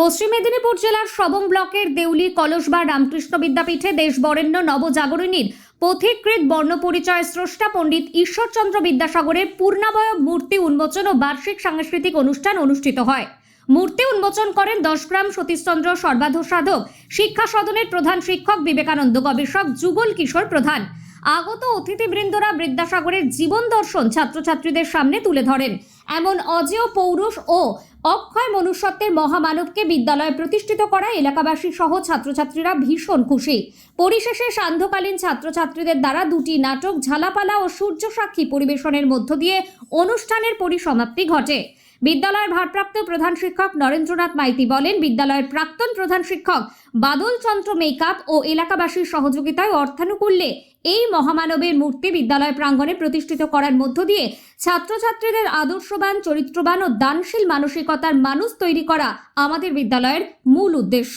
পশ্চিম মেদিনীপুর জেলার সবং ব্লকের দেউলি, কলসবা, রামকৃষ্ণ বিদ্যাপীঠে দেশ বরেণ্য নবজাগরণীর পথিকৃত বর্ণপরিচয় স্রষ্টা পণ্ডিত ঈশ্বরচন্দ্র বিদ্যাসাগরের পূর্ণাবয়ব মূর্তি উন্মোচন ও বার্ষিক সাংস্কৃতিক অনুষ্ঠান অনুষ্ঠিত হয়। মূর্তি উন্মোচন করেন দশগ্রাম সতীশচন্দ্র সর্বাধ সাধক, শিক্ষা সদনের প্রধান শিক্ষক বিবেকানন্দ গবেষক যুগল কিশোর প্রধান। আগত অতিথিবৃন্দরা বিদ্যাসাগরের জীবন দর্শন ছাত্রছাত্রীদের সামনে তুলে ধরেন। এমন অজেয় পৌরুষ ও অক্ষয় মনুষ্যত্বের মহামানবকে বিদ্যালয়ে প্রতিষ্ঠিত করা এলাকাবাসী সহ ছাত্রছাত্রীরা ভীষণ খুশি। পরিশেষে সান্ধ্যকালীন ছাত্রছাত্রীদের দ্বারা দুটি নাটক, ঝালাপালা ও সূর্য সাক্ষী পরিবেশনের মধ্য দিয়ে অনুষ্ঠানের পরিসমাপ্তি ঘটে। বিদ্যালয়ের ভারপ্রাপ্ত প্রধান শিক্ষক নরেন্দ্রনাথ মাইতি বলেন, বিদ্যালয়ের প্রাক্তন প্রধান শিক্ষক বাদল চন্দ্র মেকআপ ও এলাকাবাসীর সহযোগিতায় অর্থানুকূল্যে এই মহামানবের মূর্তি বিদ্যালয় প্রাঙ্গণে প্রতিষ্ঠিত করার মধ্য দিয়ে ছাত্রছাত্রীদের আদর্শবান, চরিত্রবান ও দানশীল মানসিকতার মানুষ তৈরি করা আমাদের বিদ্যালয়ের মূল উদ্দেশ্য।